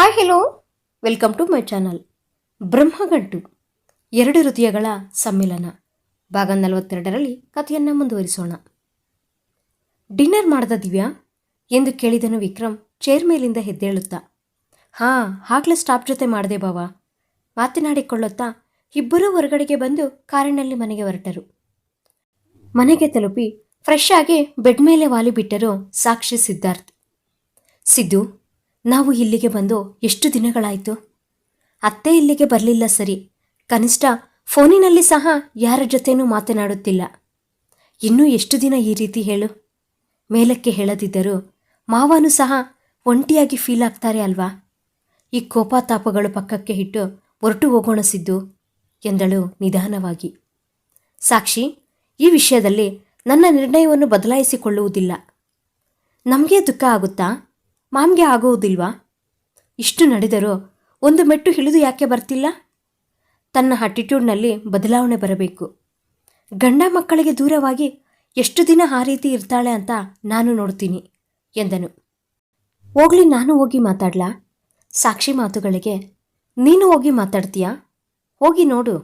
Hi hello welcome to my channel Brahmagantu, ಎರಡು ಹೃದಯಗಳ ಸಮ್ಮಿಲನ. ಭಾಗ ನಲವತ್ತೆರಡರಲ್ಲಿ ಕಥೆಯನ್ನು ಮುಂದುವರಿಸೋಣ. ಡಿನ್ನರ್ ಮಾಡ್ದ ದಿವ್ಯಾ? ಎಂದು ಕೇಳಿದನು ವಿಕ್ರಮ್ ಚೇರ್ ಮೇಲಿಂದ ಎದ್ದೇಳುತ್ತಾ. ಹಾಂ, ಆಗ್ಲೇ ಸ್ಟಾಪ್ ಜೊತೆ ಮಾಡಿದೆ ಬಾವ. ಮಾತನಾಡಿಕೊಳ್ಳುತ್ತಾ, ಇಬ್ಬರೂ ಹೊರಗಡೆಗೆ ಬಂದು ಕಾರಿನಲ್ಲಿ ಮನೆಗೆ ಹೊರಟರು. ಮನೆಗೆ ತಲುಪಿ ಫ್ರೆಶ್ ಆಗಿ ಬೆಡ್ ಮೇಲೆ ವಾಲಿ ಬಿಟ್ಟರು ಸಾಕ್ಷಿ ಸಿದ್ಧಾರ್ಥ್. ಸಿದ್ದು ನಾವು ಇಲ್ಲಿಗೆ ಬಂದು ಎಷ್ಟು ದಿನಗಳಾಯಿತು? ಅತ್ತೆ ಇಲ್ಲಿಗೆ ಬರಲಿಲ್ಲ ಸರಿ. ಕನಿಷ್ಠ ಫೋನಿನಲ್ಲಿ ಸಹ ಯಾರ ಜೊತೆನೂ ಮಾತನಾಡುತ್ತಿಲ್ಲ. ಇನ್ನೂ ಎಷ್ಟು ದಿನ ಈ ರೀತಿ ಹೇಳು? ಮೇಲಕ್ಕೆ ಹೇಳದಿದ್ದರೂ ಮಾವನು ಸಹ ಒಂಟಿಯಾಗಿ ಫೀಲ್ ಆಗ್ತಾರೆ ಅಲ್ವಾ? ಈ ಕೋಪ ತಾಪಗಳು ಪಕ್ಕಕ್ಕೆ ಇಟ್ಟು ಹೊರಟು ಹೋಗೋಣ ಸಿದ್ದು ಎಂದಳು ನಿಧಾನವಾಗಿ. ಸಾಕ್ಷಿ, ಈ ವಿಷಯದಲ್ಲಿ ನನ್ನ ನಿರ್ಣಯವನ್ನು ಬದಲಾಯಿಸಿಕೊಳ್ಳುವುದಿಲ್ಲ. ನಮಗೆ ದುಃಖ ಆಗುತ್ತಾ? ಮಾಮ್ಗೆ ಆಗುವುದಿಲ್ವಾ ಇಷ್ಟು ನಡೆದರೂ ಒಂದು ಮೆಟ್ಟು ಹಿಳಿದು ಯಾಕೆ ಬರ್ತಿಲ್ಲ? ತನ್ನ ಅಟಿಟ್ಯೂಡ್ನಲ್ಲಿ ಬದಲಾವಣೆ ಬರಬೇಕು. ಗಂಡ ಮಕ್ಕಳಿಗೆ ದೂರವಾಗಿ ಎಷ್ಟು ದಿನ ಆ ರೀತಿ ಇರ್ತಾಳೆ ಅಂತ ನಾನು ನೋಡ್ತೀನಿ, ಎಂದನು. ಹೋಗ್ಲಿ, ನಾನು ಹೋಗಿ ಮಾತಾಡ್ಲಾ? ಸಾಕ್ಷಿ ಮಾತುಗಳಿಗೆ, ನೀನು ಹೋಗಿ ಮಾತಾಡ್ತೀಯಾ? ಹೋಗಿ ನೋಡು.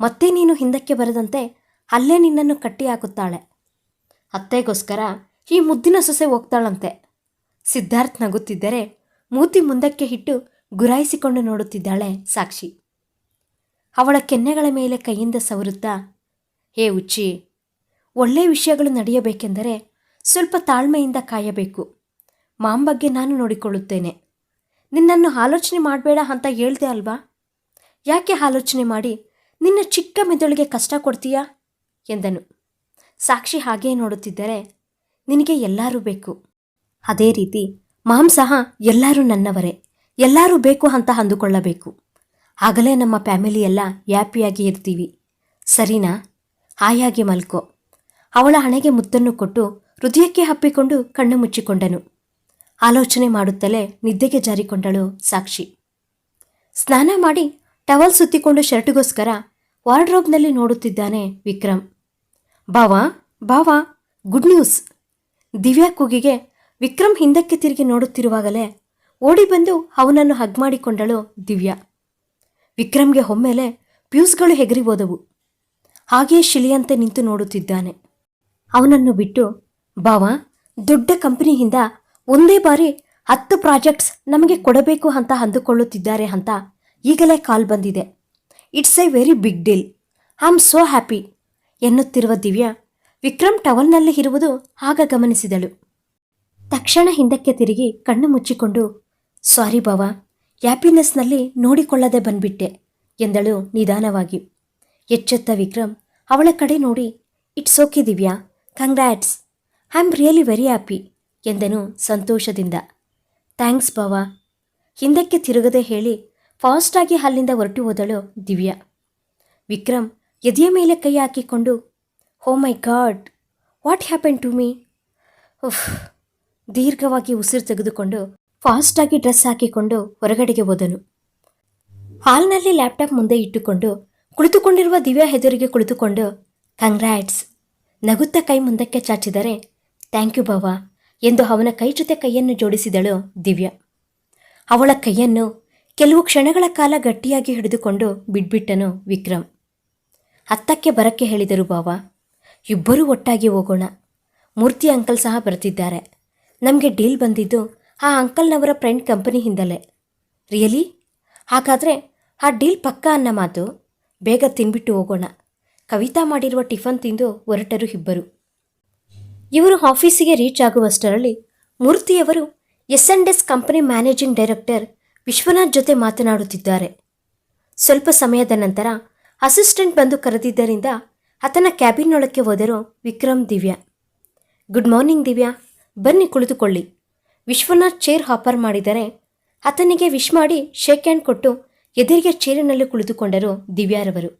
ಮತ್ತೆ ನೀನು ಹಿಂದಕ್ಕೆ ಬರದಂತೆ ಅಲ್ಲೇ ನಿನ್ನನ್ನು ಕಟ್ಟಿ ಹಾಕುತ್ತಾಳೆ ಅತ್ತೆಗೋಸ್ಕರ ಈ ಮುದ್ದಿನ ಸೊಸೆ ಹೋಗ್ತಾಳಂತೆ. ಸಿದ್ಧಾರ್ಥ್ ನಗುತ್ತಿದ್ದರೆ ಮೂತಿ ಮುಂದಕ್ಕೆ ಇಟ್ಟು ಗುರಾಯಿಸಿಕೊಂಡು ನೋಡುತ್ತಿದ್ದಾಳೆ ಸಾಕ್ಷಿ. ಅವಳ ಕೆನ್ನೆಗಳ ಮೇಲೆ ಕೈಯಿಂದ ಸವರುತ್ತಾ, ಹೇ ಉಚ್ಚಿ, ಒಳ್ಳೆ ವಿಷಯಗಳು ನಡೆಯಬೇಕೆಂದರೆ ಸ್ವಲ್ಪ ತಾಳ್ಮೆಯಿಂದ ಕಾಯಬೇಕು. ಮಾಮ್ ಬಗ್ಗೆ ನಾನು ನೋಡಿಕೊಳ್ಳುತ್ತೇನೆ. ನಿನ್ನನ್ನು ಆಲೋಚನೆ ಮಾಡಬೇಡ ಅಂತ ಹೇಳ್ದೆ ಅಲ್ವಾ? ಯಾಕೆ ಆಲೋಚನೆ ಮಾಡಿ? ನಿನ್ನ ಚಿಕ್ಕ ಮೆದುಳಿಗೆ ಕಷ್ಟ ಕೊಡ್ತೀಯಾ? ಎಂದನು. ಸಾಕ್ಷಿ ಹಾಗೇ ನೋಡುತ್ತಿದ್ದರೆ, ನಿನಗೆ ಎಲ್ಲರೂ ಬೇಕು. ಅದೇ ರೀತಿ ಮಾಂಸಹ ಎಲ್ಲರೂ ನನ್ನವರೇ. ಎಲ್ಲರೂ ಬೇಕು ಅಂತ ಅಂದುಕೊಳ್ಳಬೇಕು. ಆಗಲೇ ನಮ್ಮ ಫ್ಯಾಮಿಲಿ ಎಲ್ಲ ಹ್ಯಾಪಿಯಾಗಿ ಇರ್ತೀವಿ. ಸರಿನಾ? ಹಾಯಾಗಿ ಮಲ್ಕೋ. ಅವಳ ಹಣೆಗೆ ಮುತ್ತನ್ನು ಕೊಟ್ಟು ಹೃದಯಕ್ಕೆ ಹಪ್ಪಿಕೊಂಡು ಕಣ್ಣು ಮುಚ್ಚಿಕೊಂಡನು. ಆಲೋಚನೆ ಮಾಡುತ್ತಲೇ ನಿದ್ದೆಗೆ ಜಾರಿಕೊಂಡಳು ಸಾಕ್ಷಿ. ಸ್ನಾನ ಮಾಡಿ ಟವಲ್ ಸುತ್ತಿಕೊಂಡು ಶರ್ಟ್ಗೋಸ್ಕರ ವಾರ್ಡ್ರೋಬ್ನಲ್ಲಿ ನೋಡುತ್ತಿದ್ದಾನೆ ವಿಕ್ರಮ್. ಬಾವಾ ಬಾವಾ ಗುಡ್ ನ್ಯೂಸ್. ದಿವ್ಯಾ ಕೂಗಿಗೆ ವಿಕ್ರಮ್ ಹಿಂದಕ್ಕೆ ತಿರುಗಿ ನೋಡುತ್ತಿರುವಾಗಲೇ ಓಡಿ ಬಂದು ಅವನನ್ನು ಹಗ್ ಮಾಡಿಕೊಂಡಳು ದಿವ್ಯಾ. ವಿಕ್ರಮ್ಗೆ ಒಮ್ಮೆಲೆ ಪ್ಯೂಸ್ಗಳು ಹೆಗರಿ ಹೋದವು. ಹಾಗೆಯೇ ಶಿಲಿಯಂತೆ ನಿಂತು ನೋಡುತ್ತಿದ್ದಾನೆ. ಅವನನ್ನು ಬಿಟ್ಟು, ಬಾವ, ದೊಡ್ಡ ಕಂಪನಿಯಿಂದ ಒಂದೇ ಬಾರಿ ಹತ್ತು ಪ್ರಾಜೆಕ್ಟ್ಸ್ ನಮಗೆ ಕೊಡಬೇಕು ಅಂತ ಅಂದುಕೊಳ್ಳುತ್ತಿದ್ದಾರೆ ಅಂತ ಈಗಲೇ ಕಾಲ್ ಬಂದಿದೆ. It's a very big deal. I am so happy ಎನ್ನುತ್ತಿರುವ Divya Vikram ಟವಲ್ನಲ್ಲಿ ಇರುವುದು ಆಗ ಗಮನಿಸಿದಳು. ತಕ್ಷಣ ಹಿಂದಕ್ಕೆ ತಿರುಗಿ ಕಣ್ಣು ಮುಚ್ಚಿಕೊಂಡು, ಸಾರಿ ಬಾವ, ಹ್ಯಾಪಿನೆಸ್ನಲ್ಲಿ ನೋಡಿಕೊಳ್ಳದೆ ಬಂದ್ಬಿಟ್ಟೆ, ಎಂದಳು ನಿಧಾನವಾಗಿ. ಎಚ್ಚೆತ್ತ ವಿಕ್ರಮ್, ಅವಳ ಕಡೆ ನೋಡಿ, it's okay Divya, congrats, I am really very happy, ಎಂದನು ಸಂತೋಷದಿಂದ. ಥ್ಯಾಂಕ್ಸ್ ಬಾವ, ಹಿಂದಕ್ಕೆ ತಿರುಗದೆ ಹೇಳಿ ಫಾಸ್ಟಾಗಿ ಅಲ್ಲಿಂದ ಹೊರಟು ಹೋದಳು ದಿವ್ಯಾ. ವಿಕ್ರಮ್ ಎದೆಯ ಮೇಲೆ ಕೈ ಹಾಕಿಕೊಂಡು ಹೋ my god, what happen to me? ಉಫ್ ದೀರ್ಘವಾಗಿ ಉಸಿರು ತೆಗೆದುಕೊಂಡು ಫಾಸ್ಟಾಗಿ ಡ್ರೆಸ್ ಹಾಕಿಕೊಂಡು ಹೊರಗಡೆಗೆ ಹೋದನು. ಹಾಲ್ನಲ್ಲಿ ಲ್ಯಾಪ್ಟಾಪ್ ಮುಂದೆ ಇಟ್ಟುಕೊಂಡು ಕುಳಿತುಕೊಂಡಿರುವ ದಿವ್ಯಾ ಹೆದರಿಗೆ ಕುಳಿತುಕೊಂಡು ಕಂಗ್ರಾಟ್ಸ್ ನಗುತ್ತ ಕೈ ಮುಂದಕ್ಕೆ ಚಾಚಿದರೆ ಥ್ಯಾಂಕ್ ಯು ಬಾವಾ ಎಂದು ಅವನ ಕೈ ಜೊತೆ ಕೈಯನ್ನು ಜೋಡಿಸಿದಳು ದಿವ್ಯಾ. ಅವಳ ಕೈಯನ್ನು ಕೆಲವು ಕ್ಷಣಗಳ ಕಾಲ ಗಟ್ಟಿಯಾಗಿ ಹಿಡಿದುಕೊಂಡು ಬಿಡ್ಬಿಟ್ಟನು ವಿಕ್ರಮ್. ಹತ್ತಕ್ಕೆ ಬರಕ್ಕೆ ಹೇಳಿದರು ಬಾವಾ ಇಬ್ಬರೂ ಒಟ್ಟಾಗಿ ಹೋಗೋಣ. ಮೂರ್ತಿ ಅಂಕಲ್ ಸಹ ಬರ್ತಿದ್ದಾರೆ. ನಮಗೆ ಡೀಲ್ ಬಂದಿದ್ದು ಆ ಅಂಕಲ್ನವರ ಫ್ರೆಂಡ್ ಕಂಪನಿಯಿಂದಲೇ. ರಿಯಲಿ? ಹಾಗಾದರೆ ಆ ಡೀಲ್ ಪಕ್ಕ ಅನ್ನೋ ಮಾತು? ಬೇಗ ತಿನ್ಬಿಟ್ಟು ಹೋಗೋಣ. ಕವಿತಾ ಮಾಡಿರುವ ಟಿಫನ್ ತಿಂದು ಹೊರಟರು ಇಬ್ಬರು. ಇವರು ಆಫೀಸಿಗೆ ರೀಚ್ ಆಗುವಷ್ಟರಲ್ಲಿ ಮೂರ್ತಿಯವರು S N S company managing director Vishwanath ಜೊತೆ ಮಾತನಾಡುತ್ತಿದ್ದಾರೆ. ಸ್ವಲ್ಪ ಸಮಯದ ನಂತರ ಅಸಿಸ್ಟೆಂಟ್ ಬಂದು ಕರೆದಿದ್ದರಿಂದ ಆತನ ಕ್ಯಾಬಿನ್ನೊಳಕ್ಕೆ ಹೋದರು Vikram Divya. Good morning Divya. ಬನ್ನಿ ಕುಳಿತುಕೊಳ್ಳಿ. ವಿಶ್ವನಾಥ್ ಚೇರ್ ಹಾಪರ್ ಮಾಡಿದರೆ ಆತನಿಗೆ ವಿಶ್ ಮಾಡಿ ಶೇಕ್ ಹ್ಯಾಂಡ್ ಕೊಟ್ಟು ಎದುರಿಗೆ ಚೇರಿನಲ್ಲಿ ಕುಳಿತುಕೊಂಡರು ದಿವ್ಯಾರವರು.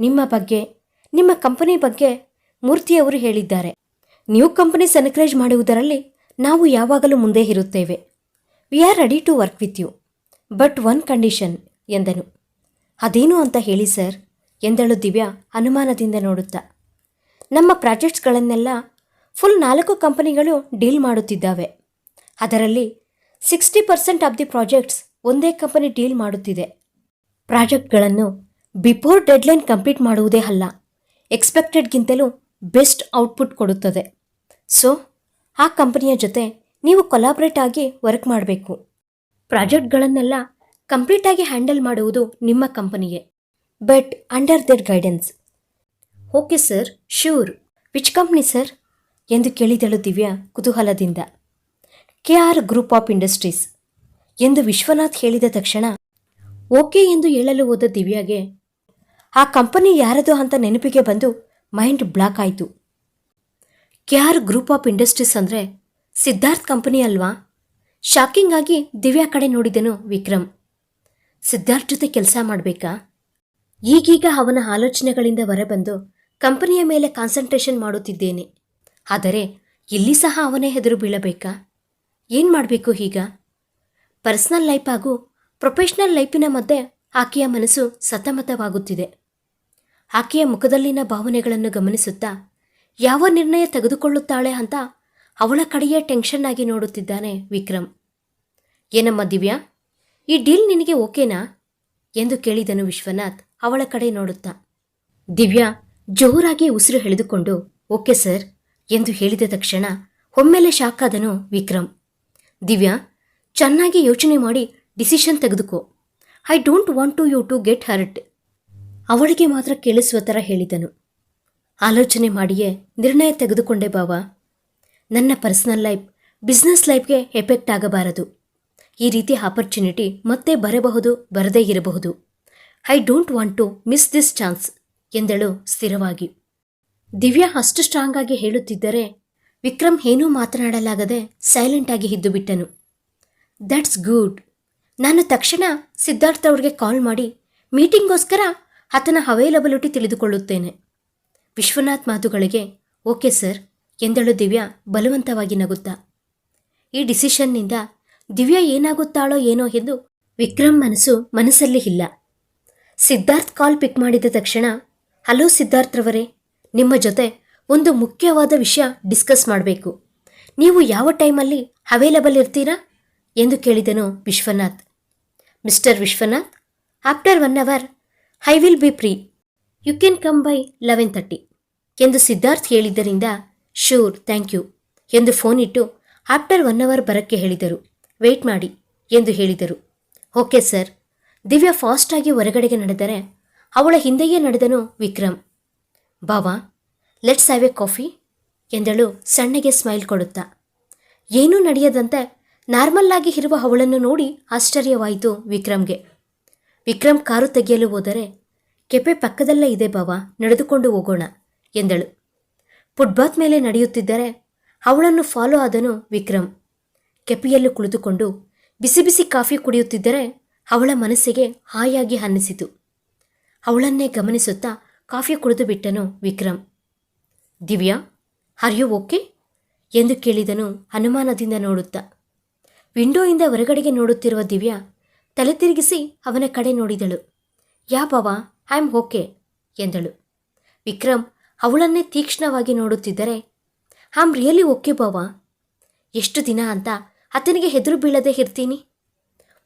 ನಿಮ್ಮ ಬಗ್ಗೆ, ನಿಮ್ಮ ಕಂಪನಿ ಬಗ್ಗೆ ಮೂರ್ತಿಯವರು ಹೇಳಿದ್ದಾರೆ. ನ್ಯೂ ಕಂಪನಿ ಸನ್ಕ್ರೈಜ್ ಮಾಡುವುದರಲ್ಲಿ ನಾವು ಯಾವಾಗಲೂ ಮುಂದೆ ಇರುತ್ತೇವೆ. We are ready to work with you but one condition ಎಂದನು. ಅದೇನು ಅಂತ ಹೇಳಿ ಸರ್, ಎಂದಳು ದಿವ್ಯಾ ಅನುಮಾನದಿಂದ ನೋಡುತ್ತಾ. ನಮ್ಮ ಪ್ರಾಜೆಕ್ಟ್ಸ್ಗಳನ್ನೆಲ್ಲ ಫುಲ್ ನಾಲ್ಕು ಕಂಪನಿಗಳು ಡೀಲ್ ಮಾಡುತ್ತಿದ್ದಾವೆ. ಅದರಲ್ಲಿ sixty percent of the projects ಒಂದೇ ಕಂಪನಿ ಡೀಲ್ ಮಾಡುತ್ತಿದೆ. ಪ್ರಾಜೆಕ್ಟ್ಗಳನ್ನು ಬಿಫೋರ್ ಡೆಡ್ಲೈನ್ ಕಂಪ್ಲೀಟ್ ಮಾಡುವುದೇ ಅಲ್ಲ, ಎಕ್ಸ್ಪೆಕ್ಟೆಡ್ಗಿಂತಲೂ ಬೆಸ್ಟ್ ಔಟ್ಪುಟ್ ಕೊಡುತ್ತದೆ. ಸೊ, ಆ ಕಂಪನಿಯ ಜೊತೆ ನೀವು ಕೊಲಾಬ್ರೇಟ್ ಆಗಿ ವರ್ಕ್ ಮಾಡಬೇಕು. ಪ್ರಾಜೆಕ್ಟ್ಗಳನ್ನೆಲ್ಲ ಕಂಪ್ಲೀಟಾಗಿ ಹ್ಯಾಂಡಲ್ ಮಾಡುವುದು ನಿಮ್ಮ ಕಂಪನಿಗೆ. But under their guidance. Okay sir, sure. Which company sir? ಎಂದು ಕೇಳಿದಳು ದಿವ್ಯಾ ಕುತೂಹಲದಿಂದ. K R group of industries ಎಂದು ವಿಶ್ವನಾಥ್ ಹೇಳಿದ ತಕ್ಷಣ ಓಕೆ ಎಂದು ಹೇಳಲು ಹೋದ ದಿವ್ಯಾಗೆ, ಆ ಕಂಪನಿ ಯಾರದು ಅಂತ ನೆನಪಿಗೆ ಬಂದು ಮೈಂಡ್ ಬ್ಲಾಕ್ ಆಯಿತು. K R group of industries ಅಂದರೆ ಸಿದ್ಧಾರ್ಥ್ ಕಂಪನಿ ಅಲ್ವಾ? ಶಾಕಿಂಗ್ ಆಗಿ ದಿವ್ಯಾ ಕಡೆ ನೋಡಿದನು ವಿಕ್ರಮ್. ಸಿದ್ಧಾರ್ಥ್ ಜೊತೆ ಕೆಲಸ ಮಾಡಬೇಕಾ? ಈಗೀಗ ಅವನ ಆಲೋಚನೆಗಳಿಂದ ಹೊರಬಂದು ಕಂಪನಿಯ ಮೇಲೆ ಕಾನ್ಸಂಟ್ರೇಷನ್ ಮಾಡುತ್ತಿದ್ದೇನೆ. ಆದರೆ ಇಲ್ಲಿ ಸಹ ಅವನೇ ಹೆದರು ಬೀಳಬೇಕಾ? ಏನು ಮಾಡಬೇಕು ಈಗ? ಪರ್ಸನಲ್ ಲೈಫ್ ಹಾಗೂ ಪ್ರೊಫೆಷನಲ್ ಲೈಫಿನ ಮಧ್ಯೆ ಆಕೆಯ ಮನಸ್ಸು ಸತಮತವಾಗುತ್ತಿದೆ. ಆಕೆಯ ಮುಖದಲ್ಲಿನ ಭಾವನೆಗಳನ್ನು ಗಮನಿಸುತ್ತಾ ಯಾವ ನಿರ್ಣಯ ತೆಗೆದುಕೊಳ್ಳುತ್ತಾಳೆ ಅಂತ ಅವಳ ಕಡೆಯೇ ಟೆನ್ಷನ್ ಆಗಿ ನೋಡುತ್ತಿದ್ದಾನೆ ವಿಕ್ರಮ್. ಏನಮ್ಮ ದಿವ್ಯಾ, ಈ ಡೀಲ್ ನಿನಗೆ ಓಕೆನಾ? ಎಂದು ಕೇಳಿದನು ವಿಶ್ವನಾಥ್ ಅವಳ ಕಡೆ ನೋಡುತ್ತಾ. ದಿವ್ಯಾ, ಜೋರಾಗಿ ಉಸಿರು ಎಳೆದುಕೊಂಡು ಓಕೆ ಸರ್. ಎಂದು ಹೇಳಿದ ತಕ್ಷಣ ಒಮ್ಮೆಲೆ ಶಾಕಾದನು ವಿಕ್ರಮ್, ದಿವ್ಯಾ, ಚೆನ್ನಾಗಿ ಯೋಚನೆ ಮಾಡಿ ಡಿಸಿಷನ್ ತೆಗೆದುಕೋ. I don't want to you to get hurt ಅವಳಿಗೆ ಮಾತ್ರ ಕೇಳಿಸುವ ಥರ ಹೇಳಿದನು. ಆಲೋಚನೆ ಮಾಡಿಯೇ ನಿರ್ಣಯ ತೆಗೆದುಕೊಂಡೆ ಬಾವ. ನನ್ನ ಪರ್ಸನಲ್ ಲೈಫ್ ಬಿಸ್ನೆಸ್ ಲೈಫ್ಗೆ ಎಫೆಕ್ಟ್ ಆಗಬಾರದು. ಈ ರೀತಿ ಆಪರ್ಚುನಿಟಿ ಮತ್ತೆ ಬರಬಹುದು, ಬರದೇ ಇರಬಹುದು. I don't want to miss this chance ಎಂದಳು ಸ್ಥಿರವಾಗಿ. ದಿವ್ಯಾ ಅಷ್ಟು ಸ್ಟ್ರಾಂಗ್ ಆಗಿ ಹೇಳುತ್ತಿದ್ದರೆ ವಿಕ್ರಮ್ ಏನೂ ಮಾತನಾಡಲಾಗದೆ ಸೈಲೆಂಟ್ ಆಗಿ ಬಿಟ್ಟನು ದಟ್ಸ್ ಗುಡ್ ನಾನು ತಕ್ಷಣ ಸಿದ್ಧಾರ್ಥ ಅವ್ರಿಗೆ ಕಾಲ್ ಮಾಡಿ ಮೀಟಿಂಗ್ಗೋಸ್ಕರ ಆತನ ಅವೈಲಬಿಲಿಟಿ ತಿಳಿದುಕೊಳ್ಳುತ್ತೇನೆ. ವಿಶ್ವನಾಥ್ ಮಾತುಗಳಿಗೆ ಓಕೆ ಸರ್ ಎಂದಳು ದಿವ್ಯಾ ಬಲವಂತವಾಗಿ ನಗುತ್ತಾ. ಈ ಡಿಸಿಷನ್ನಿಂದ ದಿವ್ಯಾ ಏನಾಗುತ್ತಾಳೋ ಏನೋ ಎಂದು ವಿಕ್ರಮ್ ಮನಸ್ಸು ಮನಸ್ಸಲ್ಲಿ ಇಲ್ಲ. ಸಿದ್ಧಾರ್ಥ್ ಕಾಲ್ ಪಿಕ್ ಮಾಡಿದ ತಕ್ಷಣ ಹಲೋ ಸಿದ್ಧಾರ್ಥ್ರವರೇ ನಿಮ್ಮ ಜೊತೆ ಒಂದು ಮುಖ್ಯವಾದ ವಿಷಯ ಡಿಸ್ಕಸ್ ಮಾಡಬೇಕು. ನೀವು ಯಾವ ಟೈಮಲ್ಲಿ ಅವೈಲಬಲ್ ಇರ್ತೀರಾ? ಎಂದು ಕೇಳಿದನು Vishwanath. Mister Vishwanath, after one hour I will be free you can come by eleven thirty ಎಂದು ಸಿದ್ಧಾರ್ಥ್ ಹೇಳಿದ್ದರಿಂದ ಶೂರ್ ಥ್ಯಾಂಕ್ ಯು ಎಂದು ಫೋನ್ ಇಟ್ಟು ಆಫ್ಟರ್ ಒನ್ ಅವರ್ ಬರಕ್ಕೆ ಹೇಳಿದರು. ವೆಯ್ಟ್ ಮಾಡಿ, ಎಂದು ಹೇಳಿದರು. ಓಕೆ ಸರ್ ದಿವ್ಯಾ ಫಾಸ್ಟಾಗಿ ಹೊರಗಡೆಗೆ ನಡೆದರೆ, ಅವಳ ಹಿಂದೆಯೇ ನಡೆದನು ವಿಕ್ರಮ್. ಬಾವಾ ಲೆಟ್ಸ್ ಹ್ಯಾವ್ ಎ ಕಾಫಿ ಎಂದಳು ಸಣ್ಣಗೆ ಸ್ಮೈಲ್ ಕೊಡುತ್ತಾ. ಏನೂ ನಡೆಯದಂತೆ ನಾರ್ಮಲ್ ಆಗಿ ಇರುವ ಅವಳನ್ನು ನೋಡಿ ಆಶ್ಚರ್ಯವಾಯಿತು ವಿಕ್ರಮ್ಗೆ. ವಿಕ್ರಮ್ ಕಾರು ತೆಗೆಯಲು ಹೋದರೆ ಕೆಪೆ ಪಕ್ಕದಲ್ಲೇ ಇದೆ ಬಾವಾ, ನಡೆದುಕೊಂಡು ಹೋಗೋಣ, ಎಂದಳು. ಫುಟ್ಬಾತ್ ಮೇಲೆ ನಡೆಯುತ್ತಿದ್ದರೆ ಅವಳನ್ನು ಫಾಲೋ ಆದನು ವಿಕ್ರಮ್. ಕೆಪಿಯಲ್ಲಿ ಕುಳಿತುಕೊಂಡು ಬಿಸಿ ಬಿಸಿ ಕಾಫಿ ಕುಡಿಯುತ್ತಿದ್ದರೆ ಅವಳ ಮನಸ್ಸಿಗೆ ಹಾಯಾಗಿ ಅನ್ನಿಸಿತು. ಅವಳನ್ನೇ ಗಮನಿಸುತ್ತಾ ಕಾಫಿ ಕುಡಿದು ಬಿಟ್ಟನು ವಿಕ್ರಮ್. ದಿವ್ಯಾ ಹರಿಯು ಓಕೆ? ಎಂದು ಕೇಳಿದನು ಅನುಮಾನದಿಂದ ನೋಡುತ್ತಾ. ವಿಂಡೋಯಿಂದ ಹೊರಗಡೆಗೆ ನೋಡುತ್ತಿರುವ ದಿವ್ಯಾ ತಲೆ ತಿರುಗಿಸಿ ಅವನ ಕಡೆ ನೋಡಿದಳು. ಯಾ ಬಾವಾ, ಐ ಆಮ್ ಓಕೆ ಎಂದಳು. ವಿಕ್ರಮ್ ಅವಳನ್ನೇ ತೀಕ್ಷ್ಣವಾಗಿ ನೋಡುತ್ತಿದ್ದರೆ ಆಮ್ ರಿಯಲಿ ಓಕೆ ಬಾವಾ? ಎಷ್ಟು ದಿನ ಅಂತ ಆತನಿಗೆ ಹೆದರು ಬೀಳದೆ ಇರ್ತೀನಿ.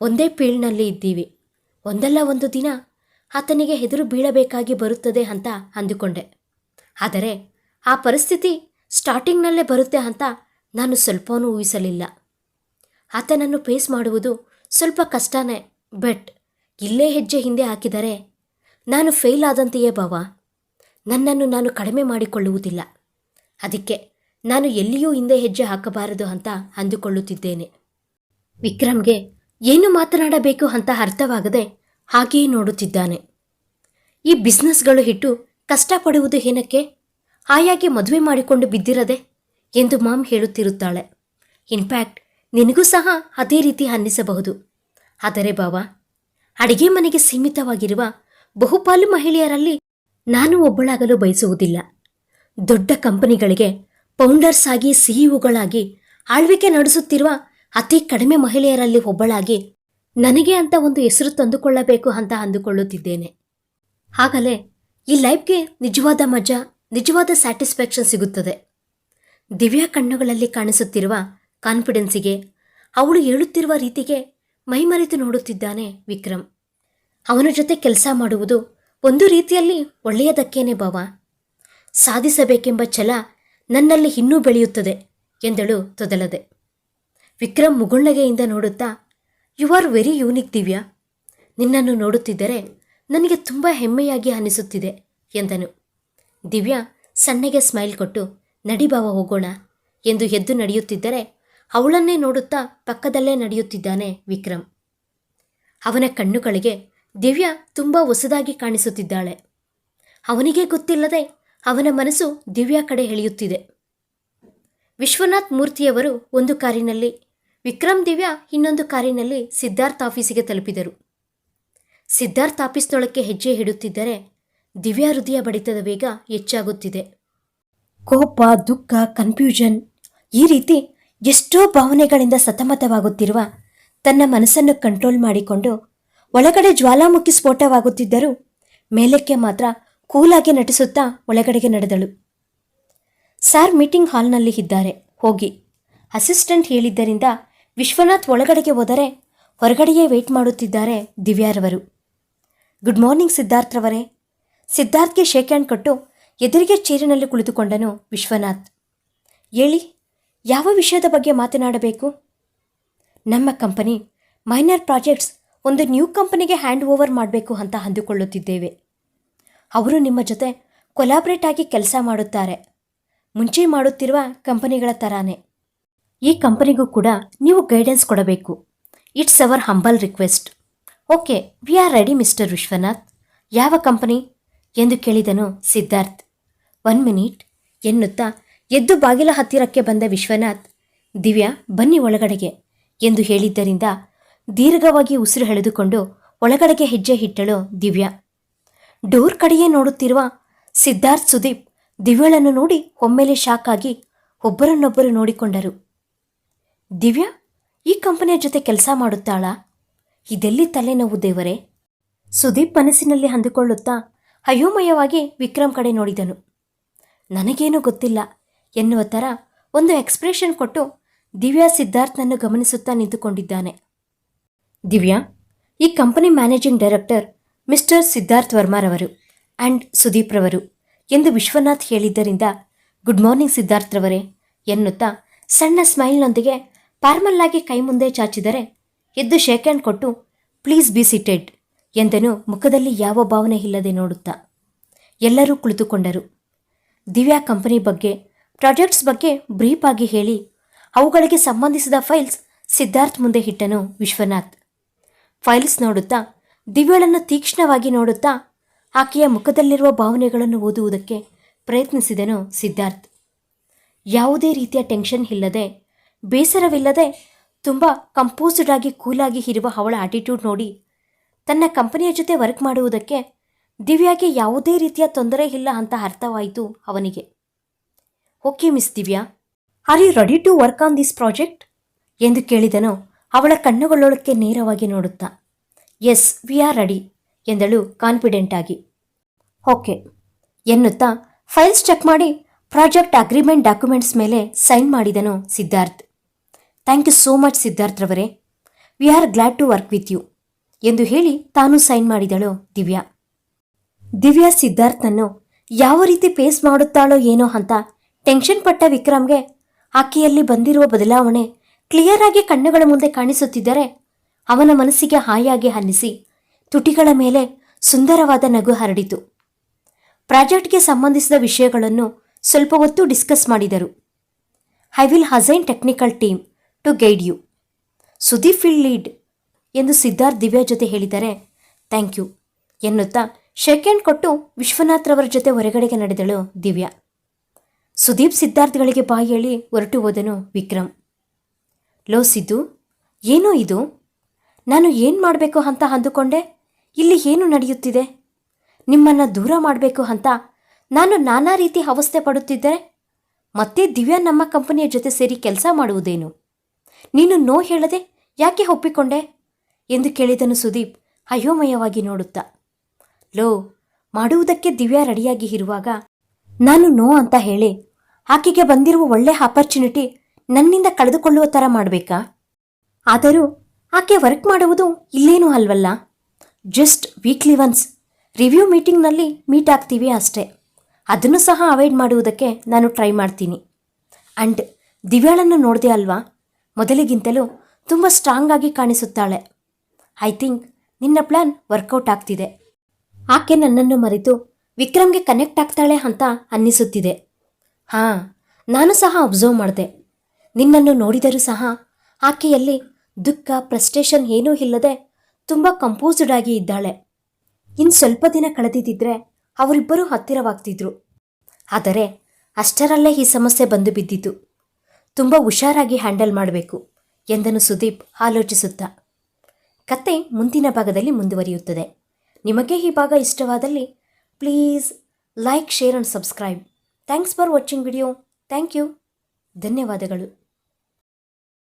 ಒಂದೇ ಪೀಳ್ನಲ್ಲಿ ಇದ್ದೀವಿ. ಒಂದಲ್ಲ ಒಂದು ದಿನ ಆತನಿಗೆ ಹೆದರು ಬೀಳಬೇಕಾಗಿ ಬರುತ್ತದೆ ಅಂತ ಅಂದುಕೊಂಡೆ. ಆದರೆ ಆ ಪರಿಸ್ಥಿತಿ ಸ್ಟಾರ್ಟಿಂಗ್ನಲ್ಲೇ ಬರುತ್ತೆ ಅಂತ ನಾನು ಸ್ವಲ್ಪವೂ ಊಹಿಸಲಿಲ್ಲ. ಆತನನ್ನು ಫೇಸ್ ಮಾಡುವುದು ಸ್ವಲ್ಪ ಕಷ್ಟನೇ, ಬಟ್ ಇಲ್ಲೇ ಹೆಜ್ಜೆ ಹಿಂದೆ ಹಾಕಿದರೆ ನಾನು ಫೇಲ್ ಆದಂತೆಯೇ ಭಾವ. ನನ್ನನ್ನು ನಾನು ಕಡಿಮೆ ಮಾಡಿಕೊಳ್ಳುವುದಿಲ್ಲ. ಅದಕ್ಕೆ ನಾನು ಎಲ್ಲಿಯೂ ಹಿಂದೆ ಹೆಜ್ಜೆ ಹಾಕಬಾರದು ಅಂತ ಅಂದುಕೊಳ್ಳುತ್ತಿದ್ದೇನೆ. ವಿಕ್ರಮ್ಗೆ ಏನು ಮಾತನಾಡಬೇಕು ಅಂತ ಅರ್ಥವಾಗದೆ ಹಾಗೆಯೇ ನೋಡುತ್ತಿದ್ದಾನೆ. ಈ ಬಿಸ್ನೆಸ್ಗಳು ಹಿಟ್ಟು ಕಷ್ಟಪಡುವುದು ಏನಕ್ಕೆ? ಆಯಾಗೆ ಮದುವೆ ಮಾಡಿಕೊಂಡು ಬಿದ್ದಿರದೆ ಎಂದು ಮಾಮ್ ಹೇಳುತ್ತಿರುತ್ತಾಳೆ. ಇನ್ಫ್ಯಾಕ್ಟ್, ನಿನಗೂ ಸಹ ಅದೇ ರೀತಿ ಅನ್ನಿಸಬಹುದು. ಆದರೆ ಬಾವಾ, ಅಡಿಗೆ ಮನೆಗೆ ಸೀಮಿತವಾಗಿರುವ ಬಹುಪಾಲು ಮಹಿಳೆಯರಲ್ಲಿ ನಾನು ಒಬ್ಬಳಾಗಲು ಬಯಸುವುದಿಲ್ಲ. ದೊಡ್ಡ ಕಂಪನಿಗಳಿಗೆ ಫೌಂಡರ್ಸ್ ಆಗಿ ಸಿಇಒಗಳಾಗಿ ಆಳ್ವಿಕೆ ನಡೆಸುತ್ತಿರುವ ಅತಿ ಕಡಿಮೆ ಮಹಿಳೆಯರಲ್ಲಿ ಒಬ್ಬಳಾಗಿ ನನಗೆ ಅಂತ ಒಂದು ಹೆಸರು ತಂದುಕೊಳ್ಳಬೇಕು ಅಂತ ಅಂದುಕೊಳ್ಳುತ್ತಿದ್ದೇನೆ. ಆಗಲೇ ಈ ಲೈಫ್ಗೆ ನಿಜವಾದ ಮಜಾ, ನಿಜವಾದ ಸ್ಯಾಟಿಸ್ಫ್ಯಾಕ್ಷನ್ ಸಿಗುತ್ತದೆ. ದಿವ್ಯಾ ಕಣ್ಣುಗಳಲ್ಲಿ ಕಾಣಿಸುತ್ತಿರುವ ಕಾನ್ಫಿಡೆನ್ಸಿಗೆ ಅವಳು ಹೇಳುತ್ತಿರುವ ರೀತಿಗೆ ಮೈಮರೆತು ನೋಡುತ್ತಿದ್ದಾನೆ ವಿಕ್ರಮ್. ಅವನ ಜೊತೆ ಕೆಲಸ ಮಾಡುವುದು ಒಂದು ರೀತಿಯಲ್ಲಿ ಒಳ್ಳೆಯದಕ್ಕೇನೆ ಭಾವ. ಸಾಧಿಸಬೇಕೆಂಬ ಛಲ ನನ್ನಲ್ಲಿ ಇನ್ನೂ ಬೆಳೆಯುತ್ತದೆ ಎಂದಳು ತೊದಲದೆ. ವಿಕ್ರಮ್ ಮುಗುಳ್ನಗೆಯಿಂದ ನೋಡುತ್ತಾ you are very unique Divya ನಿನ್ನನ್ನು ನೋಡುತ್ತಿದ್ದರೆ ನನಗೆ ತುಂಬ ಹೆಮ್ಮೆಯಾಗಿ ಅನಿಸುತ್ತಿದೆ ಎಂದನು. ದಿವ್ಯಾ ಸಣ್ಣಗೆ ಸ್ಮೈಲ್ ಕೊಟ್ಟು ನಡಿಬಾವ ಹೋಗೋಣ ಎಂದು ಎದ್ದು ನಡೆಯುತ್ತಿದ್ದರೆ ಅವಳನ್ನೇ ನೋಡುತ್ತಾ ಪಕ್ಕದಲ್ಲೇ ನಡೆಯುತ್ತಿದ್ದಾನೆ ವಿಕ್ರಮ್. ಅವನ ಕಣ್ಣುಗಳಿಗೆ ದಿವ್ಯಾ ತುಂಬ ಹೊಸದಾಗಿ ಕಾಣಿಸುತ್ತಿದ್ದಾಳೆ. ಅವನಿಗೆ ಗೊತ್ತಿಲ್ಲದೆ ಅವನ ಮನಸ್ಸು ದಿವ್ಯಾ ಕಡೆ ಎಳೆಯುತ್ತಿದೆ. ವಿಶ್ವನಾಥ್ ಮೂರ್ತಿಯವರು ಒಂದು ಕಾರಿನಲ್ಲಿ ವಿಕ್ರಮ್ ದಿವ್ಯಾ ಇನ್ನೊಂದು ಕಾರಿನಲ್ಲಿ ಸಿದ್ಧಾರ್ಥ್ ಆಫೀಸಿಗೆ ತಲುಪಿದರು. ಸಿದ್ಧಾರ್ಥ್ ಆಫೀಸ್ನೊಳಕ್ಕೆ ಹೆಜ್ಜೆ ಹಿಡುತ್ತಿದ್ದರೆ ದಿವ್ಯಾ ಹೃದಯ ಬಡಿತದ ವೇಗ ಹೆಚ್ಚಾಗುತ್ತಿದೆ. ಕೋಪ, ದುಃಖ ಕನ್ಫ್ಯೂಷನ್ ಈ ರೀತಿ ಎಷ್ಟೋ ಭಾವನೆಗಳಿಂದ ಸತಮತವಾಗುತ್ತಿರುವ ತನ್ನ ಮನಸ್ಸನ್ನು ಕಂಟ್ರೋಲ್ ಮಾಡಿಕೊಂಡು ಒಳಗಡೆ ಜ್ವಾಲಾಮುಖಿ ಸ್ಫೋಟವಾಗುತ್ತಿದ್ದರೂ ಮೇಲಕ್ಕೆ ಮಾತ್ರ ಕೂಲಾಗಿ ನಟಿಸುತ್ತಾ ಒಳಗಡೆಗೆ ನಡೆದಳು. ಸಾರ್ ಮೀಟಿಂಗ್ ಹಾಲ್ನಲ್ಲಿ ಇದ್ದಾರೆ. ಹೋಗಿ. ಅಸಿಸ್ಟೆಂಟ್ ಹೇಳಿದ್ದರಿಂದ ವಿಶ್ವನಾಥ್ ಒಳಗಡೆಗೆ ಹೋದರೆ ಹೊರಗಡೆಯೇ ವೇಟ್ ಮಾಡುತ್ತಿದ್ದಾರೆ ದಿವ್ಯಾರವರು. ಗುಡ್ ಮಾರ್ನಿಂಗ್ ಸಿದ್ಧಾರ್ಥ್ರವರೇ ಸಿದ್ಧಾರ್ಥ್ಗೆ ಶೇಕ್ ಹ್ಯಾಂಡ್ ಕೊಟ್ಟು ಎದುರಿಗೆ ಚೇರಿನಲ್ಲಿ ಕುಳಿತುಕೊಂಡನು ವಿಶ್ವನಾಥ್. ಹೇಳಿ ಯಾವ ವಿಷಯದ ಬಗ್ಗೆ ಮಾತನಾಡಬೇಕು? ನಮ್ಮ ಕಂಪನಿ ಮೈನರ್ ಪ್ರಾಜೆಕ್ಟ್ಸ್ ಒಂದು ನ್ಯೂ ಕಂಪನಿಗೆ ಹ್ಯಾಂಡ್ ಓವರ್ ಮಾಡಬೇಕು ಅಂತ ಅಂದುಕೊಳ್ಳುತ್ತಿದ್ದೇವೆ. ಅವರು ನಿಮ್ಮ ಜೊತೆ ಕೊಲಾಬ್ರೇಟ್ ಆಗಿ ಕೆಲಸ ಮಾಡುತ್ತಾರೆ. ಮುಂಚೆ ಮಾಡುತ್ತಿರುವ ಕಂಪನಿಗಳ ಥರಾನೇ ಈ ಕಂಪನಿಗೂ ಕೂಡ ನೀವು ಗೈಡೆನ್ಸ್ ಕೊಡಬೇಕು. It's our humble request okay we are ready mister Vishwanath ಯಾವ ಕಂಪನಿ? ಎಂದು ಕೇಳಿದನು ಸಿದ್ಧಾರ್ಥ್. ಒನ್ ಮಿನಿಟ್ ಎನ್ನುತ್ತಾ ಎದ್ದು ಬಾಗಿಲ ಹತ್ತಿರಕ್ಕೆ ಬಂದ ವಿಶ್ವನಾಥ್, ದಿವ್ಯಾ, ಬನ್ನಿ ಒಳಗಡೆಗೆ ಎಂದು ಹೇಳಿದ್ದರಿಂದ ದೀರ್ಘವಾಗಿ ಉಸಿರು ಎಳೆದುಕೊಂಡು ಒಳಗಡೆಗೆ ಹೆಜ್ಜೆ ಇಟ್ಟಳು ದಿವ್ಯಾ. ಡೋರ್ ಕಡೆಯೇ ನೋಡುತ್ತಿರುವ ಸಿದ್ಧಾರ್ಥ್ ಸುದೀಪ್ ದಿವ್ಯಳನ್ನು ನೋಡಿ ಒಮ್ಮೆಲೆ ಶಾಕ್ ಆಗಿ ಒಬ್ಬರನ್ನೊಬ್ಬರು ನೋಡಿಕೊಂಡರು. ದಿವ್ಯಾ, ಈ ಕಂಪನಿಯ ಜೊತೆ ಕೆಲಸ ಮಾಡುತ್ತಾಳಾ? ಇದೆಲ್ಲಿ ತಲೆನೋವು ದೇವರೇ? ಸುದೀಪ್ ಮನಸ್ಸಿನಲ್ಲಿ ಅಂದುಕೊಳ್ಳುತ್ತಾ ಅಯೋಮಯವಾಗಿ ವಿಕ್ರಮ್ ಕಡೆ ನೋಡಿದನು. ನನಗೇನೂ ಗೊತ್ತಿಲ್ಲ ಎನ್ನುವ ಥರ ಒಂದು ಎಕ್ಸ್ಪ್ರೆಷನ್ ಕೊಟ್ಟು ದಿವ್ಯಾ ಸಿದ್ಧಾರ್ಥನನ್ನು ಗಮನಿಸುತ್ತಾ ನಿಂತುಕೊಂಡಿದ್ದಾನೆ. ದಿವ್ಯಾ, ಈ company managing director mister Siddharth ವರ್ಮಾರವರು and Sudeep ರವರು ಎಂದು ವಿಶ್ವನಾಥ್ ಹೇಳಿದ್ದರಿಂದ ಗುಡ್ ಮಾರ್ನಿಂಗ್ ಸಿದ್ಧಾರ್ಥ್ರವರೇ ಎನ್ನುತ್ತಾ ಸಣ್ಣ ಸ್ಮೈಲ್ನೊಂದಿಗೆ ಫಾರ್ಮಲ್ ಆಗಿ ಕೈ ಮುಂದೆ ಚಾಚಿದರೆ ಎದ್ದು ಶೇಕ್ ಹ್ಯಾಂಡ್ ಕೊಟ್ಟು ಪ್ಲೀಸ್ ಬಿ ಸಿಟೆಡ್ ಎಂದನು ಮುಖದಲ್ಲಿ ಯಾವ ಭಾವನೆ ಇಲ್ಲದೆ ನೋಡುತ್ತಾ. ಎಲ್ಲರೂ ಕುಳಿತುಕೊಂಡರು. ದಿವ್ಯಾ ಕಂಪನಿ ಬಗ್ಗೆ ಪ್ರಾಜೆಕ್ಟ್ಸ್ ಬಗ್ಗೆ ಬ್ರೀಫ್ ಆಗಿ ಹೇಳಿ, ಅವುಗಳಿಗೆ ಸಂಬಂಧಿಸಿದ ಫೈಲ್ಸ್ ಸಿದ್ಧಾರ್ಥ್ ಮುಂದೆ ಇಟ್ಟನು ವಿಶ್ವನಾಥ್. ಫೈಲ್ಸ್ ನೋಡುತ್ತಾ, ದಿವ್ಯಳನ್ನು ತೀಕ್ಷ್ಣವಾಗಿ ನೋಡುತ್ತಾ, ಆಕೆಯ ಮುಖದಲ್ಲಿರುವ ಭಾವನೆಗಳನ್ನು ಓದುವುದಕ್ಕೆ ಪ್ರಯತ್ನಿಸಿದನು ಸಿದ್ಧಾರ್ಥ್. ಯಾವುದೇ ರೀತಿಯ ಟೆನ್ಷನ್ ಇಲ್ಲದೆ ಬೇಸರವಿಲ್ಲದೆ ತುಂಬ ಕಂಪೋಸ್ಡ್ ಆಗಿ ಕೂಲಾಗಿ ಇರುವ ಅವಳ ಆಟಿಟ್ಯೂಡ್ ನೋಡಿ ತನ್ನ ಕಂಪನಿಯ ಜೊತೆ ವರ್ಕ್ ಮಾಡುವುದಕ್ಕೆ ದಿವ್ಯಾಗೆ ಯಾವುದೇ ರೀತಿಯ ತೊಂದರೆ ಇಲ್ಲ ಅಂತ ಅರ್ಥವಾಯಿತು ಅವನಿಗೆ. Okay miss Divya are you ready to work on this project ಎಂದು ಕೇಳಿದನು ಅವಳ ಕಣ್ಣುಗಳೊಳಕ್ಕೆ ನೇರವಾಗಿ ನೋಡುತ್ತಾ. ಎಸ್ ವಿ ಆರ್ ರೆಡಿ ಎಂದಳು ಕಾನ್ಫಿಡೆಂಟ್ ಆಗಿ. ಓಕೆ ಎನ್ನುತ್ತಾ ಫೈಲ್ಸ್ ಚೆಕ್ ಮಾಡಿ ಪ್ರಾಜೆಕ್ಟ್ ಅಗ್ರಿಮೆಂಟ್ ಡಾಕ್ಯುಮೆಂಟ್ಸ್ ಮೇಲೆ ಸೈನ್ ಮಾಡಿದನು Siddharth. Thank you so much ಸಿದ್ಧಾರ್ಥ್ರವರೇ we are glad to work with you ಎಂದು ಹೇಳಿ ತಾನು ಸೈನ್ ಮಾಡಿದಳು ದಿವ್ಯಾ. ದಿವ್ಯಾ ಸಿದ್ಧಾರ್ಥನನ್ನು ಯಾವ ರೀತಿ ಫೇಸ್ ಮಾಡುತ್ತಾಳೋ ಏನೋ ಅಂತ ಟೆನ್ಷನ್ ಪಟ್ಟ ವಿಕ್ರಮ್ಗೆ ಆಕೆಯಲ್ಲಿ ಬಂದಿರುವ ಬದಲಾವಣೆ ಕ್ಲಿಯರ್ ಆಗಿ ಕಣ್ಣುಗಳ ಮುಂದೆ ಕಾಣಿಸುತ್ತಿದ್ದರೆ ಅವನ ಮನಸ್ಸಿಗೆ ಹಾಯಾಗಿ ಅನ್ನಿಸಿ ತುಟಿಗಳ ಮೇಲೆ ಸುಂದರವಾದ ನಗು ಹರಡಿತು. ಪ್ರಾಜೆಕ್ಟ್ಗೆ ಸಂಬಂಧಿಸಿದ ವಿಷಯಗಳನ್ನು ಸ್ವಲ್ಪ ಹೊತ್ತು ಡಿಸ್ಕಸ್ ಮಾಡಿದರು. I will assign technical team to guide you Sudeep will lead ಎಂದು ಸಿದ್ಧಾರ್ಥ್ ದಿವ್ಯಾ ಜೊತೆ ಹೇಳಿದರೆ ಥ್ಯಾಂಕ್ ಯು ಎನ್ನುತ್ತಾ ಶೆಕೆಂಡ್ ಕೊಟ್ಟು ವಿಶ್ವನಾಥ್ರವರ ಜೊತೆ ಹೊರಗಡೆಗೆ ನಡೆದಳು ದಿವ್ಯಾ. ಸುದೀಪ್ ಸಿದ್ಧಾರ್ಥಗಳಿಗೆ ಬಾಯಿ ಹೇಳಿ ಹೊರಟು ಹೋದನು ವಿಕ್ರಮ್. ಲೋ ಸಿದ್ದು, ಏನೋ ಇದು? ನಾನು ಏನು ಮಾಡಬೇಕು ಅಂತ ಅಂದುಕೊಂಡೆ? ಇಲ್ಲಿ ಏನು ನಡೆಯುತ್ತಿದೆ? ನಿಮ್ಮನ್ನು ದೂರ ಮಾಡಬೇಕು ಅಂತ ನಾನು ನಾನಾ ರೀತಿ ಅವಸ್ಥೆ ಪಡುತ್ತಿದ್ದೆ ಮತ್ತೆ ದಿವ್ಯಾ ನಮ್ಮ ಕಂಪನಿಯ ಜೊತೆ ಸೇರಿ ಕೆಲಸ ಮಾಡುವುದೇನು? ನೀನು ನೋ ಹೇಳದೆ ಯಾಕೆ ಒಪ್ಪಿಕೊಂಡೆ? ಎಂದು ಕೇಳಿದನು ಸುದೀಪ್ ಅಯೋಮಯವಾಗಿ ನೋಡುತ್ತಾ. ಲೋ, ಮಾಡುವುದಕ್ಕೆ ದಿವ್ಯಾ ರೆಡಿಯಾಗಿ ಇರುವಾಗ ನಾನು ನೋ ಅಂತ ಹೇಳಿ ಆಕೆಗೆ ಬಂದಿರುವ ಒಳ್ಳೆ ಆಪರ್ಚುನಿಟಿ ನನ್ನಿಂದ ಕಳೆದುಕೊಳ್ಳುವ ಥರ ಮಾಡಬೇಕಾ? ಆದರೂ ಆಕೆ ವರ್ಕ್ ಮಾಡುವುದು ಇಲ್ಲೇನೂ ಅಲ್ವಲ್ಲ. ಜಸ್ಟ್ ವೀಕ್ಲಿ ಒನ್ಸ್ ರಿವ್ಯೂ ಮೀಟಿಂಗ್ನಲ್ಲಿ ಮೀಟ್ ಆಗ್ತೀವಿ ಅಷ್ಟೇ. ಅದನ್ನು ಸಹ ಅವಾಯ್ಡ್ ಮಾಡುವುದಕ್ಕೆ ನಾನು ಟ್ರೈ ಮಾಡ್ತೀನಿ. ಆ್ಯಂಡ್ ದಿವ್ಯಾಳನ್ನು ನೋಡಿದೆ ಅಲ್ವಾ? ಮೊದಲಿಗಿಂತಲೂ ತುಂಬ ಸ್ಟ್ರಾಂಗ್ ಆಗಿ ಕಾಣಿಸುತ್ತಾಳೆ. ಐ ಥಿಂಕ್ ನಿನ್ನ ಪ್ಲಾನ್ ವರ್ಕೌಟ್ ಆಗ್ತಿದೆ. ಆಕೆ ನನ್ನನ್ನು ಮರೆತು ವಿಕ್ರಮ್ಗೆ ಕನೆಕ್ಟ್ ಆಗ್ತಾಳೆ ಅಂತ ಅನ್ನಿಸುತ್ತಿದೆ. ಹಾಂ, ನಾನು ಸಹ ಅಬ್ಸರ್ವ್ ಮಾಡಿದೆ. ನಿನ್ನನ್ನು ನೋಡಿದರೂ ಸಹ ಆಕೆಯಲ್ಲಿ ದುಃಖ ಫ್ರಸ್ಟ್ರೇಷನ್ ಏನೂ ಇಲ್ಲದೆ ತುಂಬ ಕಂಪೋಸ್ಡ್ ಆಗಿ ಇದ್ದಾಳೆ. ಇನ್ನು ಸ್ವಲ್ಪ ದಿನ ಕಳೆದಿದ್ದರೆ ಅವರಿಬ್ಬರೂ ಹತ್ತಿರವಾಗ್ತಿದ್ರು. ಆದರೆ ಅಷ್ಟರಲ್ಲೇ ಈ ಸಮಸ್ಯೆ ಬಂದು ಬಿದ್ದಿತು ತುಂಬ ಹುಷಾರಾಗಿ ಹ್ಯಾಂಡಲ್ ಮಾಡಬೇಕು ಎಂದನು ಸುದೀಪ್ ಆಲೋಚಿಸುತ್ತಾ. ಕತೆ ಮುಂದಿನ ಭಾಗದಲ್ಲಿ ಮುಂದುವರಿಯುತ್ತದೆ. ನಿಮಗೆ ಈ ಭಾಗ ಇಷ್ಟವಾದಲ್ಲಿ please like, share and subscribe. Thanks for watching video. Thank you. ಧನ್ಯವಾದಗಳು.